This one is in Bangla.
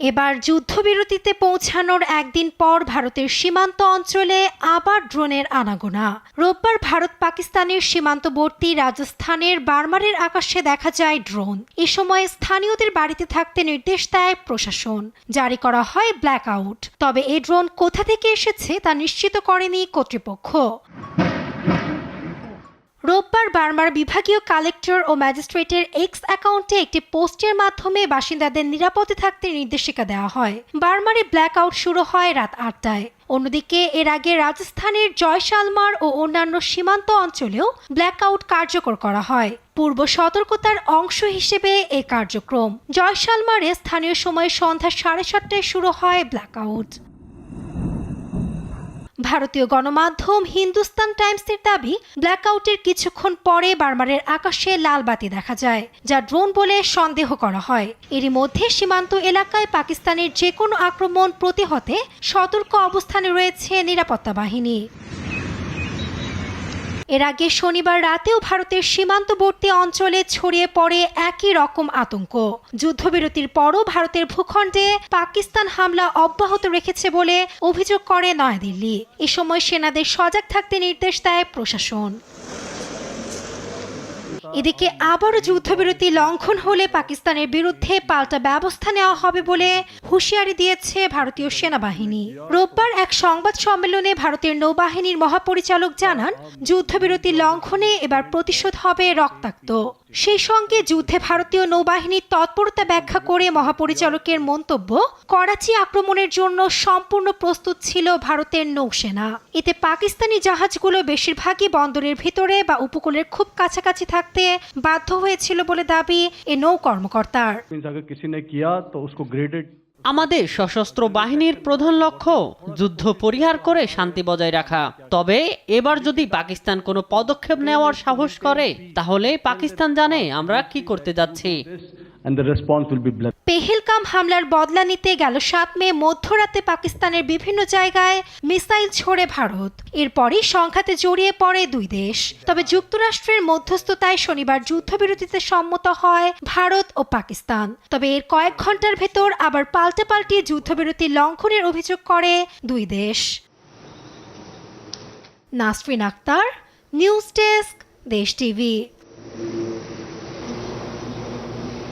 এবার যুদ্ধবিরতিতে পৌঁছানোর একদিন পর ভারতের সীমান্ত অঞ্চলে আবার ড্রোনের আনাগোনা। রোববার ভারত পাকিস্তানের সীমান্তবর্তী রাজস্থানের বার্মারের আকাশে দেখা যায় ড্রোন। এ সময় স্থানীয়দের বাড়িতে থাকতে নির্দেশ দেয় প্রশাসন। জারি করা হয় ব্ল্যাক আউট। তবে এ ড্রোন কোথা থেকে এসেছে তা নিশ্চিত করেনি কর্তৃপক্ষ। রোববার বার্মার বিভাগীয় কালেক্টর ও ম্যাজিস্ট্রেটের এক্স অ্যাকাউন্টে একটি পোস্টের মাধ্যমে বাসিন্দাদের নিরাপদে থাকতে নির্দেশিকা দেওয়া হয়। বার্মারে ব্ল্যাক আউট শুরু হয় রাত আটটায়। অন্যদিকে, এর আগে রাজস্থানের জয়সালমার ও অন্যান্য সীমান্ত অঞ্চলেও ব্ল্যাক আউট কার্যকর করা হয়। পূর্ব সতর্কতার অংশ হিসেবে এই কার্যক্রম। জয়সালমারে স্থানীয় সময় সন্ধ্যা সাড়ে সাতটায় শুরু হয় ব্ল্যাক আউট ভারতীয় গণমাধ্যম হিন্দুস্তান টাইমসের দাবি, ব্ল্যাকআউটের কিছুক্ষণ পরে বার্মারের আকাশে লাল বাতি দেখা যায়, যা ড্রোন বলে সন্দেহ করা হয়। এরই মধ্যে সীমান্ত এলাকায় পাকিস্তানের যে কোনো আক্রমণ প্রতিহতে সতর্ক অবস্থানে রয়েছে নিরাপত্তা বাহিনী। এর আগে শনিবার রাতেও ভারতের সীমান্তবর্তী অঞ্চলে ছড়িয়ে পড়ে একই রকম আতঙ্ক। যুদ্ধবিরতির পরও ভারতের ভূখণ্ডে পাকিস্তান হামলা অব্যাহত রেখেছে বলে অভিযোগ করে নয়াদিল্লি। এ সময় সেনাদের সজাগ থাকতে নির্দেশ দেয় প্রশাসন। এদিকে আবারও যুদ্ধবিরতি লঙ্ঘন হলে পাকিস্তানের বিরুদ্ধে পাল্টা ব্যবস্থা নেওয়া হবে বলে হুঁশিয়ারি দিয়েছে ভারতীয় সেনাবাহিনী। রোববার এক সংবাদ সম্মেলনে ভারতের নৌবাহিনীর মহাপরিচালক জানান, যুদ্ধবিরতি লঙ্ঘনে এবার প্রতিশোধ হবে রক্তাক্ত। সেই সঙ্গে যুদ্ধে ভারতীয় নৌবাহিনীর তৎপরতা ব্যাখ্যা করে মহাপরিচালকের মন্তব্য, করাচি আক্রমণের জন্য সম্পূর্ণ প্রস্তুত ছিল ভারতের নৌসেনা। এতে পাকিস্তানি জাহাজগুলো বেশিরভাগই বন্দরের ভিতরে বা উপকূলের খুব কাছাকাছি থাকতে বাধ্য হয়েছিল বলে দাবি এ নৌ কর্মকর্তার। আমাদের সশস্ত্র বাহিনীর প্রধান লক্ষ্য, যুদ্ধ পরিহার করে শান্তি বজায় রাখা। তবে এবার যদি পাকিস্তান কোনো পদক্ষেপ নেওয়ার সাহস করে, তাহলে পাকিস্তান জানে আমরা কি করতে যাচ্ছি। পেহেলগাম হামলার বদলা নিতে গেল সাত মে মধ্যরাতে পাকিস্তানের বিভিন্ন জায়গায় মিসাইল ছোড়ে ভারত। এরপরই সংঘাতে জড়িয়ে পড়ে দুই দেশ। তবে যুক্তরাষ্ট্রের মধ্যস্থতায় শনিবার যুদ্ধবিরতিতে সম্মত হয় ভারত ও পাকিস্তান। তবে এর কয়েক ঘণ্টার ভেতর আবার পাল্টে পাল্টে যুদ্ধবিরতি লঙ্ঘনের অভিযোগ করে দুই দেশ। Nasrin Akter, news desk, Desh TV.